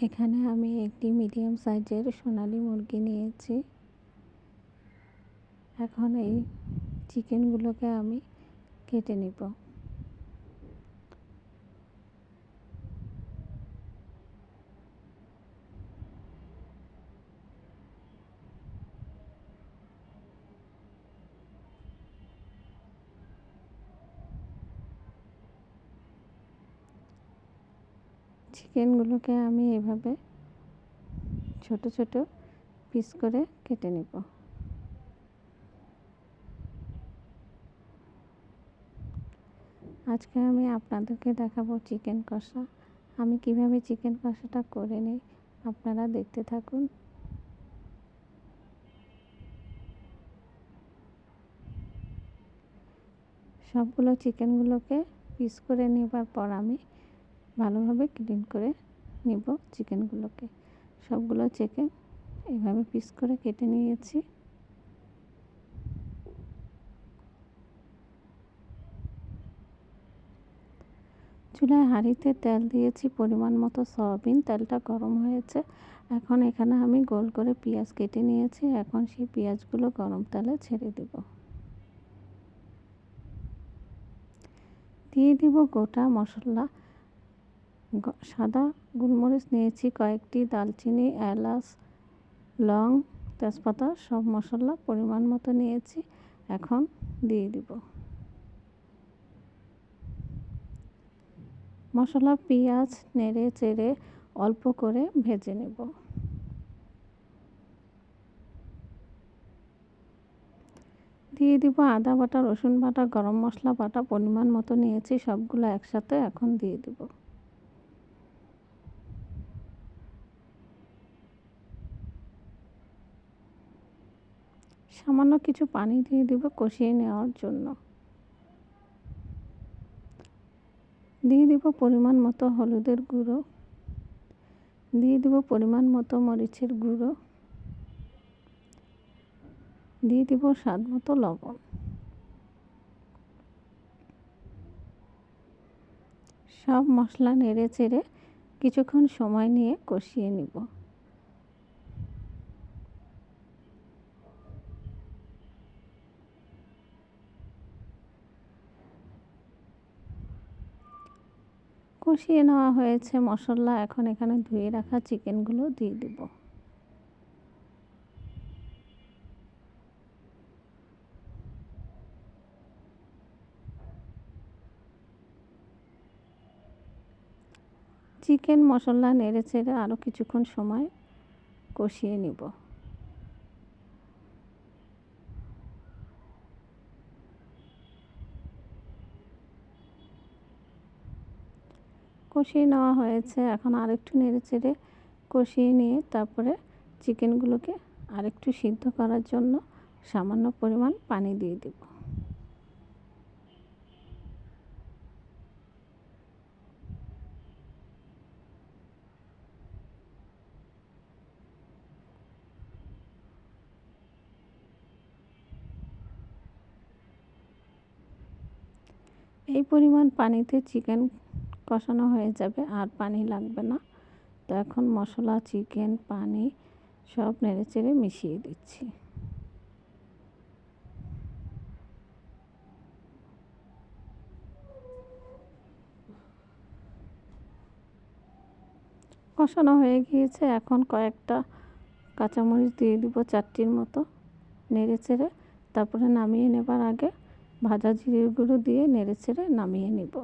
এখানে আমি একটি মিডিয়াম সাইজের সোনালি মুরগি নিয়েছি। এখন এই চিকেনগুলোকে আমি কেটে নিব। চিকেনগুলোকে আমি এভাবে ছোট ছোট পিস করে কেটে নেব। আজকে আমি আপনাদেরকে দেখাবো চিকেন কষা। আমি কীভাবে চিকেন কষাটা করে নিই আপনারা দেখতে থাকুন। সবগুলো চিকেনগুলোকে পিস করে নেবার পর আমি ভালোভাবে ক্লিন করে নিব চিকেনগুলোকে সবগুলো চিকেন এভাবে পিস করে কেটে নিয়েছি। চুলায় হাঁড়িতে তেল দিয়েছি পরিমাণ মতো সয়াবিন, তেলটা গরম হয়েছে। এখন এখানে আমি গোল করে পেঁয়াজ কেটে নিয়েছি, এখন সেই পেঁয়াজগুলো গরম তেলে ছেড়ে দেব। দিয়ে দিব গোটা মশলা। সাদা গোলমরিচ নিয়েছি, কয়েকটি দালচিনি এলাচ, লং তেজপাতা, সব মশলা পরিমাণ মতো নিয়েছি, এখন দিয়ে দিব। মশলা, পেঁয়াজ, নেড়ে চেড়ে অল্প করে ভেজে নেব। দিয়ে দিব আদা বাটা, রসুন বাটা, গরম মশলা বাটা, পরিমাণ মতো নিয়েছি, সবগুলো একসাথে এখন দিয়ে দিব। সামান্য কিছু পানি দিয়ে দিব কষিয়ে নেওয়ার জন্য। দিয়ে দিব পরিমাণ মতো হলুদের গুঁড়ো। দিয়ে দিব পরিমাণ মতো মরিচের গুঁড়ো। দিয়ে দিব স্বাদ মতো লবণ। সব মশলা নেড়ে চেড়ে কিছুক্ষণ সময় নিয়ে কষিয়ে নিব। কষিয়ে নেওয়া হয়েছে মশলা। এখন এখানে ধুয়ে রাখা চিকেনগুলো দিয়ে দেব। চিকেন মশলা নেড়ে চেড়ে আরও কিছুক্ষণ সময় কষিয়ে নিব। কষিয়ে নেওয়া হয়েছে। এখন আরেকটু নেড়ে চেড়ে কষিয়ে নিয়ে তারপরে চিকেনগুলোকে আরেকটু সিদ্ধ করার জন্য সামান্য পরিমাণ পানি দিয়ে দেব। এই পরিমাণ পানিতে চিকেন কষানো হয়ে যাবে আর পানি লাগবে না। তো এখন মশলা, চিকেন, পানি সব নেড়ে চেড়ে মিশিয়ে দিচ্ছি। কষানো হয়ে গিয়েছে। এখন কয়েকটা কাঁচামরিচ দিয়ে দিব চারটির মতো নেড়ে চেড়ে। তারপরে নামিয়ে নেবার আগে ভাজা জিরের গুঁড়ো দিয়ে নেড়ে চেড়ে নামিয়ে নিব।